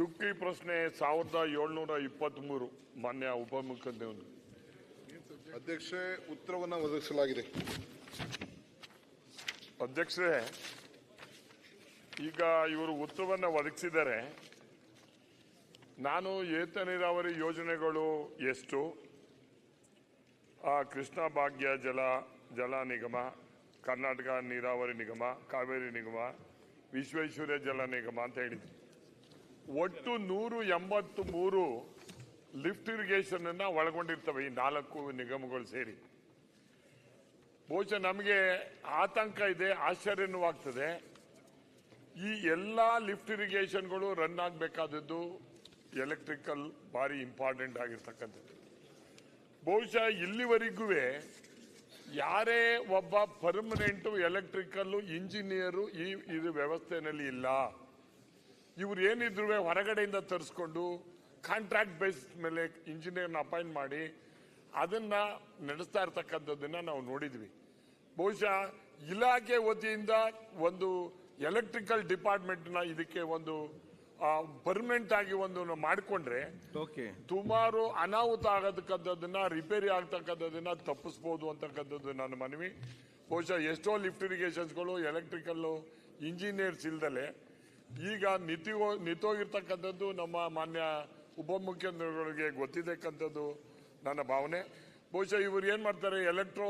ಚುಕ್ಕಿ ಪ್ರಶ್ನೆ ಸಾವಿರದ ಏಳ್ನೂರ ಇಪ್ಪತ್ತ್ಮೂರು ಮಾನ್ಯ ಉಪಮುಖ್ಯಮಂತ್ರಿ ಅಧ್ಯಕ್ಷೆ ಉತ್ತರವನ್ನು ಒದಗಿಸಲಾಗಿದೆ. ಅಧ್ಯಕ್ಷರೇ ಈಗ ಇವರು ಉತ್ತರವನ್ನು ಒದಗಿಸಿದರೆ ನಾನು ಏತ ನೀರಾವರಿ ಯೋಜನೆಗಳು ಎಷ್ಟು? ಆ, ಕೃಷ್ಣ ಭಾಗ್ಯ ಜಲ ಜಲ ನಿಗಮ ಕರ್ನಾಟಕ ನೀರಾವರಿ ನಿಗಮ ಕಾವೇರಿ ನಿಗಮ ವಿಶ್ವೇಶ್ವರ್ಯ ಜಲ ನಿಗಮ ಅಂತ ಹೇಳಿದ್ವಿ ಒಟ್ಟು ನೂರು ಎಂಬತ್ತು ಮೂರು ಲಿಫ್ಟ್ ಇರಿಗೇಷನ್ ಅನ್ನ ಒಳಗೊಂಡಿರ್ತವೆ ಈ ನಾಲ್ಕು ನಿಗಮಗಳು ಸೇರಿ. ಬಹುಶಃ ನಮಗೆ ಆತಂಕ ಇದೆ, ಆಶ್ಚರ್ಯನೂ ಆಗ್ತದೆ. ಈ ಎಲ್ಲ ಲಿಫ್ಟ್ ಇರಿಗೇಷನ್ಗಳು ರನ್ ಆಗಬೇಕಾದದ್ದು ಎಲೆಕ್ಟ್ರಿಕಲ್ ಭಾರಿ ಇಂಪಾರ್ಟೆಂಟ್ ಆಗಿರ್ತಕ್ಕಂಥದ್ದು. ಬಹುಶಃ ಇಲ್ಲಿವರೆಗೂ ಯಾರೇ ಒಬ್ಬ ಪರ್ಮನೆಂಟು ಎಲೆಕ್ಟ್ರಿಕಲ್ ಇಂಜಿನಿಯರು ಈ ಇದು ವ್ಯವಸ್ಥೆಯಲ್ಲಿ ಇಲ್ಲ. ಇವ್ರು ಏನಿದ್ರು ಹೊರಗಡೆಯಿಂದ ತರಿಸ್ಕೊಂಡು ಕಾಂಟ್ರಾಕ್ಟ್ ಬೇಸ್ ಮೇಲೆ ಇಂಜಿನಿಯರ್ನ ಅಪಾಯಿಂಟ್ ಮಾಡಿ ಅದನ್ನ ನಡೆಸ್ತಾ ಇರ್ತಕ್ಕಂಥದ್ದನ್ನ ನಾವು ನೋಡಿದ್ವಿ. ಬಹುಶಃ ಇಲಾಖೆ ವತಿಯಿಂದ ಒಂದು ಎಲೆಕ್ಟ್ರಿಕಲ್ ಡಿಪಾರ್ಟ್ಮೆಂಟ್ನ ಇದಕ್ಕೆ ಒಂದು ಪರ್ಮನೆಂಟ್ ಆಗಿ ಒಂದು ಮಾಡಿಕೊಂಡ್ರೆ ಓಕೆ ಸುಮಾರು ಅನಾಹುತ ಆಗತಕ್ಕಂಥದ್ದನ್ನ ರಿಪೇರಿ ಆಗ್ತಕ್ಕಂಥದ್ದನ್ನ ತಪ್ಪಿಸ್ಬೋದು ಅಂತಕ್ಕಂಥದ್ದು ನನ್ನ ಮನವಿ. ಬಹುಶಃ ಎಷ್ಟೋ ಲಿಫ್ಟ್ ಇರಿಗೇಷನ್ಸ್ಗಳು ಎಲೆಕ್ಟ್ರಿಕಲ್ ಇಂಜಿನಿಯರ್ಸ್ ಇಲ್ದಲೆ ಈಗ ನಿತಿ ನಿಂತೋಗಿರ್ತಕ್ಕಂಥದ್ದು ನಮ್ಮ ಮಾನ್ಯ ಉಪಮುಖ್ಯಮಂತ್ರಿಗಳಿಗೆ ಗೊತ್ತಿದ್ದಕ್ಕಂಥದ್ದು ನನ್ನ ಭಾವನೆ. ಬಹುಶಃ ಇವರು ಏನು ಮಾಡ್ತಾರೆ ಎಲೆಕ್ಟ್ರೋ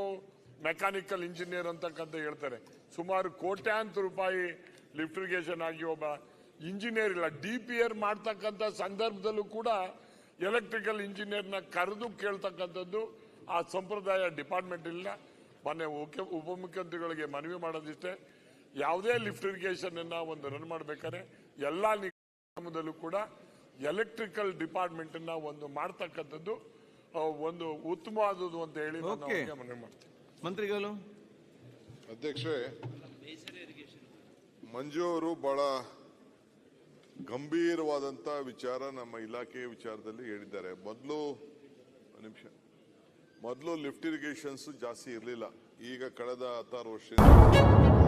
ಮೆಕ್ಯಾನಿಕಲ್ ಇಂಜಿನಿಯರ್ ಅಂತಕ್ಕಂಥ ಹೇಳ್ತಾರೆ. ಸುಮಾರು ಕೋಟ್ಯಾಂತರ ರೂಪಾಯಿ ಲಿಫ್ಟಿಗೇಷನ್ ಆಗಿ ಒಬ್ಬ ಇಂಜಿನಿಯರ್ ಇಲ್ಲ ಡಿ ಪಿ ಆರ್ ಮಾಡ್ತಕ್ಕಂಥ ಸಂದರ್ಭದಲ್ಲೂ ಕೂಡ ಎಲೆಕ್ಟ್ರಿಕಲ್ ಇಂಜಿನಿಯರ್ನ ಕರೆದು ಕೇಳ್ತಕ್ಕಂಥದ್ದು ಆ ಸಂಪ್ರದಾಯ ಡಿಪಾರ್ಟ್ಮೆಂಟ್ ಇಲ್ಲ ಮೊನ್ನೆ ಮುಖ್ಯ ಉಪಮುಖ್ಯಮಂತ್ರಿಗಳಿಗೆ ಮನವಿ ಮಾಡೋದಿಷ್ಟೇ. ಯಾವುದೇ ಲಿಫ್ಟ್ ಇರಿಗೇಷನ್ ಅನ್ನ ಒಂದು ರನ್ ಮಾಡ್ಬೇಕಾದ್ರೆ ಎಲ್ಲ ನಿಗಮದಲ್ಲೂ ಕೂಡ ಎಲೆಕ್ಟ್ರಿಕಲ್ ಡಿಪಾರ್ಟ್ಮೆಂಟ್ ಅನ್ನ ಒಂದು ಮಾಡ್ತಕ್ಕಂಥದ್ದು ಒಂದು ಉತ್ತಮವಾದದ್ದು ಅಂತ ಹೇಳಿ ಮನವಿ ಮಾಡ್ತೀನಿ. ಮಂತ್ರಿಗಳು? ಅಧ್ಯಕ್ಷೆ ಮಂಜು ಅವರು ಬಹಳ ಗಂಭೀರವಾದಂತ ವಿಚಾರ ನಮ್ಮ ಇಲಾಖೆಯ ವಿಚಾರದಲ್ಲಿ ಹೇಳಿದ್ದಾರೆ. ಮೊದಲು ನಿಮಿಷ. ಮೊದಲು ಲಿಫ್ಟ್ ಇರಿಗೇಷನ್ಸ್ ಜಾಸ್ತಿ ಇರಲಿಲ್ಲ. ಈಗ ಕಳೆದ ಹತ್ತಾರು ವರ್ಷದಿಂದ